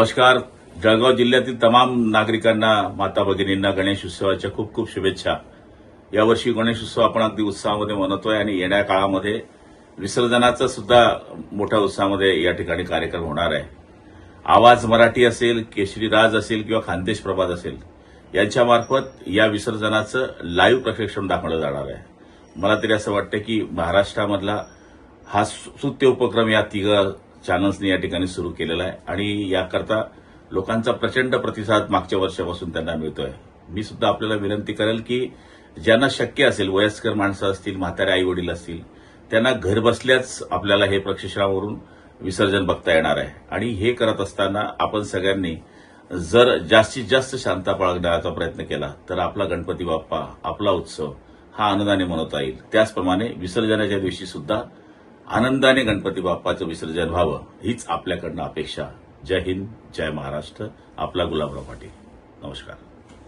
नमस्कार. जळगाव जिल्ह्यातील तमाम नागरिकांना माता भगिनींना गणेश उत्सवाच्या खूप खूप शुभेच्छा. यावर्षी गणेश उत्सव आपण अगदी उत्साहामध्ये मनवतोय आणि येण्या काळामध्ये विसर्जनाचा सुद्धा मोठ्या उत्साहामध्ये या ठिकाणी कार्यक्रम होणार आहे. आवाज मराठी असेल केशरी राज असेल किंवा खानदेश प्रभात असेल यांच्यामार्फत या विसर्जनाचं लाईव्ह प्रशिक्षण दाखवलं जाणार आहे. मला तरी असं वाटतं की महाराष्ट्रामधला हा सुत्य उपक्रम या तिघ चॅनल्सनी या ठिकाणी सुरू केलेला आहे. आणि याकरता लोकांचा प्रचंड प्रतिसाद मागच्या वर्षापासून त्यांना मिळतोय. मी सुद्धा आपल्याला विनंती करेल की ज्यांना शक्य असेल वयस्कर माणसं असतील म्हातारे आई वडील असतील त्यांना घर बसल्याच आपल्याला हे प्रक्षेपणावरून विसर्जन बघता येणार आहे. आणि हे करत असताना आपण सगळ्यांनी जर जास्तीत जास्त शांता बाळगण्याचा प्रयत्न केला तर आपला गणपती बाप्पा आपला उत्सव हा आनंदाने मनवता येईल. त्याचप्रमाणे विसर्जनाच्या दिवशी सुद्धा आनंदाने गणपती बाप्पाचं विसर्जन व्हावं हीच आपल्याकडनं अपेक्षा. जय हिंद जय महाराष्ट्र. आपला गुलाबराव पाटील. नमस्कार.